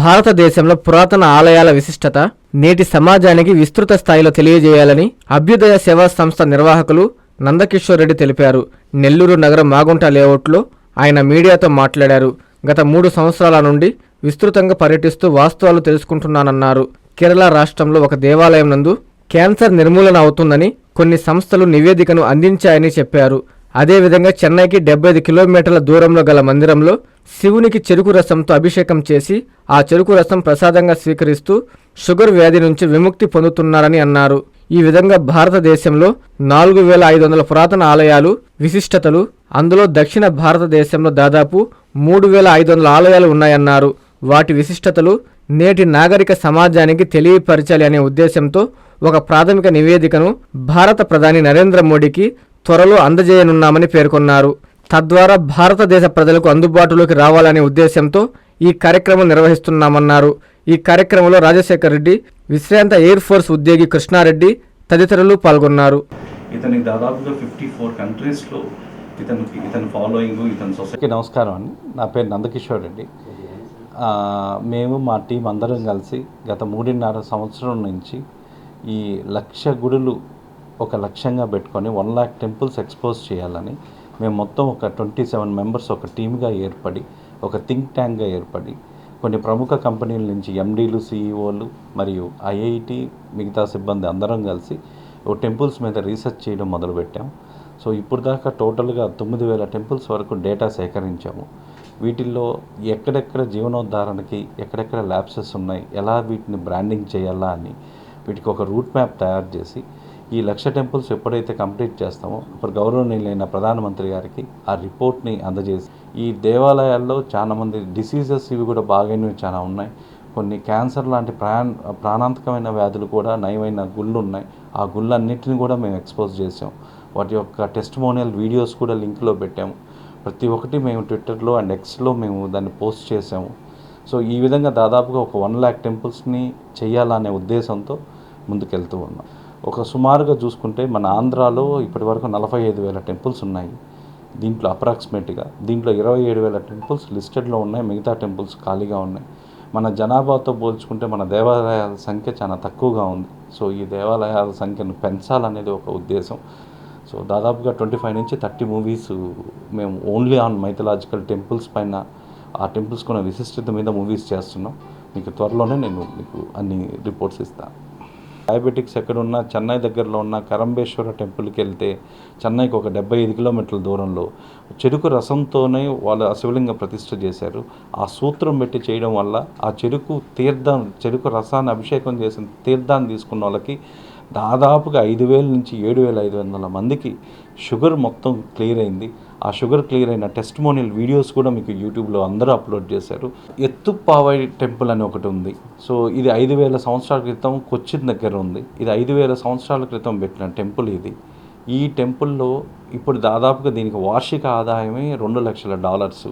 భారతదేశంలో పురాతన ఆలయాల విశిష్టత నేటి సమాజానికి విస్తృత స్థాయిలో తెలియజేయాలని అభ్యుదయ సేవా సంస్థ నిర్వాహకులు నందకిషోర్ రెడ్డి తెలిపారు. నెల్లూరు నగరం మాగుంట లేఅవుట్లో ఆయన మీడియాతో మాట్లాడారు. గత మూడు సంవత్సరాల నుండి విస్తృతంగా పర్యటిస్తూ వాస్తవాలు తెలుసుకుంటున్నానన్నారు. కేరళ రాష్ట్రంలో ఒక దేవాలయం నందు క్యాన్సర్ నిర్మూలన అవుతుందని కొన్ని సంస్థలు నివేదికను అందించాయని చెప్పారు. అదేవిధంగా చెన్నైకి డెబ్బై ఐదు కిలోమీటర్ల దూరంలో గల మందిరంలో శివునికి చెరుకు రసంతో అభిషేకం చేసి ఆ చెరుకు రసం ప్రసాదంగా స్వీకరిస్తూ షుగర్ వ్యాధి నుంచి విముక్తి పొందుతున్నారని అన్నారు. ఈ విధంగా భారతదేశంలో నాలుగు వేల ఐదు వందల పురాతన ఆలయాలు విశిష్టతలు అందులో దక్షిణ భారతదేశంలో దాదాపు మూడు వేల ఐదు వందల ఆలయాలు ఉన్నాయన్నారు. వాటి విశిష్టతలు నేటి నాగరిక సమాజానికి తెలియపరచాలి అనే ఉద్దేశంతో ఒక ప్రాథమిక నివేదికను భారత ప్రధాని నరేంద్ర మోడీకి త్వరలో అందజేయనున్నామని పేర్కొన్నారు. తద్వారా భారతదేశ ప్రజలకు అందుబాటులోకి రావాలనే ఉద్దేశంతో ఈ కార్యక్రమం నిర్వహిస్తున్నామన్నారు. ఈ కార్యక్రమంలో రాజశేఖర్ రెడ్డి విశ్రాంత ఎయిర్ ఫోర్స్ ఉద్యోగి కృష్ణారెడ్డి తదితరులు పాల్గొన్నారు. ఇతనికి దాదాపుగా ఫిఫ్టీ ఫోర్ కంట్రీస్లో ఇతను ఇతని ఫాలోయింగ్ ఇతని సొసైటీ నమస్కారం అండి. నా పేరు నందకిషోర్ రెడ్డి. ఆ, మేము మా టీం అందరం కలిసి గత మూడున్నర సంవత్సరం నుంచి ఈ లక్ష గుడులు ఒక లక్ష్యంగా పెట్టుకొని వన్ ల్యాక్ టెంపుల్స్ ఎక్స్పోజ్ చేయాలని మేము మొత్తం ఒక ట్వంటీ సెవెన్ మెంబర్స్ ఒక టీమ్గా ఏర్పడి ఒక థింక్ ట్యాంక్గా ఏర్పడి కొన్ని ప్రముఖ కంపెనీల నుంచి ఎండీలు సీఈఓలు మరియు ఐఐటి మిగతా సిబ్బంది అందరం కలిసి ఓ టెంపుల్స్ మీద రీసెర్చ్ చేయడం మొదలుపెట్టాం. సో ఇప్పుడు దాకా టోటల్గా తొమ్మిది వేల టెంపుల్స్ వరకు డేటా సేకరించాము. వీటిల్లో ఎక్కడెక్కడ జీవనోద్ధారణకి ఎక్కడెక్కడ ల్యాబ్సెస్ ఉన్నాయి ఎలా వీటిని బ్రాండింగ్ చేయాలా అని వీటికి ఒక రూట్ మ్యాప్ తయారు చేసి ఈ లక్ష టెంపుల్స్ ఎప్పుడైతే కంప్లీట్ చేస్తామో అప్పుడు గౌరవనీయులైన ప్రధానమంత్రి గారికి ఆ రిపోర్ట్ని అందజేసి ఈ దేవాలయాల్లో చాలా మంది డిసీజెస్ ఇవి కూడా బాగానే చాలా ఉన్నాయి. కొన్ని క్యాన్సర్ లాంటి ప్రాణ ప్రాణాంతకమైన వ్యాధులు కూడా నయమైన గుళ్ళు ఉన్నాయి. ఆ గుళ్ళన్నిటిని కూడా మేము ఎక్స్పోజ్ చేసాం వాటి యొక్క టెస్టిమోనియల్ వీడియోస్ కూడా లింక్లో పెట్టాము. ప్రతి ఒక్కటి మేము ట్విట్టర్లో అండ్ ఎక్స్లో మేము దాన్ని పోస్ట్ చేసాము సో ఈ విధంగా దాదాపుగా ఒక వన్ ల్యాక్ టెంపుల్స్ని చేయాలనే ఉద్దేశంతో ముందుకెళ్తూ ఉన్నాం. ఒక సుమారుగా చూసుకుంటే మన ఆంధ్రాలో ఇప్పటి వరకు నలభై ఐదు వేల టెంపుల్స్ ఉన్నాయి. దీంట్లో అప్రాక్సిమేట్గా దీంట్లో ఇరవై ఏడు వేల టెంపుల్స్ లిస్టెడ్లో ఉన్నాయి. మిగతా టెంపుల్స్ ఖాళీగా ఉన్నాయి. మన జనాభాతో పోల్చుకుంటే మన దేవాలయాల సంఖ్య చాలా తక్కువగా ఉంది. సో ఈ దేవాలయాల సంఖ్యను పెంచాలనేది ఒక ఉద్దేశం. సో దాదాపుగా ట్వంటీ ఫైవ్ నుంచి థర్టీ మూవీస్ మేము ఓన్లీ ఆన్ మైథలాజికల్ టెంపుల్స్ పైన ఆ టెంపుల్స్ కొన్న విశిష్టత మీద మూవీస్ చేస్తున్నాం. మీకు త్వరలోనే నేను మీకు అన్ని రిపోర్ట్స్ ఇస్తాను. డయాబెటిక్స్ ఎక్కడున్నా చెన్నై దగ్గరలో ఉన్న కరంబేశ్వర టెంపుల్కి వెళ్తే చెన్నైకి ఒక డెబ్బై ఐదు కిలోమీటర్ల దూరంలో చెరుకు రసంతోనే వాళ్ళు ఆ ప్రతిష్ఠ చేశారు. ఆ సూత్రం పెట్టి చేయడం వల్ల ఆ చెరుకు తీర్థం చెరుకు రసాన్ని అభిషేకం చేసిన తీర్థాన్ని తీసుకున్న వాళ్ళకి దాదాపుగా ఐదు వేల నుంచి ఏడు వేల ఐదు వందల మందికి షుగర్ మొత్తం క్లియర్ అయింది. ఆ షుగర్ క్లియర్ అయిన టెస్ట్మోనియల్ వీడియోస్ కూడా మీకు యూట్యూబ్లో అందరూ అప్లోడ్ చేశారు. ఎత్తుప్పావై టెంపుల్ అని ఒకటి ఉంది. సో ఇది ఐదు వేల సంవత్సరాల క్రితం కొచ్చిన్ దగ్గర ఉంది. ఇది ఐదు వేల సంవత్సరాల క్రితం పెట్టిన టెంపుల్ ఇది. ఈ టెంపుల్లో ఇప్పుడు దాదాపుగా దీనికి వార్షిక ఆదాయమే రెండు లక్షల డాలర్స్.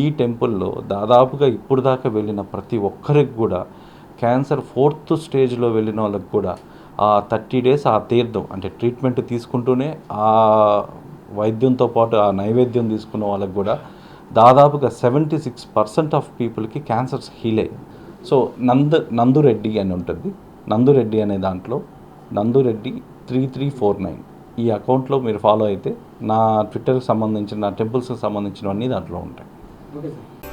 ఈ టెంపుల్లో దాదాపుగా ఇప్పుడు దాకా వెళ్ళిన ప్రతి ఒక్కరికి కూడా క్యాన్సర్ ఫోర్త్ స్టేజ్లో వెళ్ళిన వాళ్ళకి కూడా ఆ థర్టీ డేస్ ఆ తీర్థం అంటే ట్రీట్మెంట్ తీసుకుంటూనే ఆ వైద్యంతో పాటు ఆ నైవేద్యం తీసుకున్న వాళ్ళకి కూడా దాదాపుగా సెవెంటీ సిక్స్ పర్సెంట్ ఆఫ్ పీపుల్కి క్యాన్సర్స్ హీల్ అయ్యి సో నంద నందురెడ్డి అని ఉంటుంది. నందురెడ్డి అనే దాంట్లో Nandu Reddy three three four nine. ఈ అకౌంట్లో మీరు ఫాలో అయితే నా ట్విట్టర్కి సంబంధించిన నా టెంపుల్స్కి సంబంధించినవన్నీ దాంట్లో ఉంటాయి.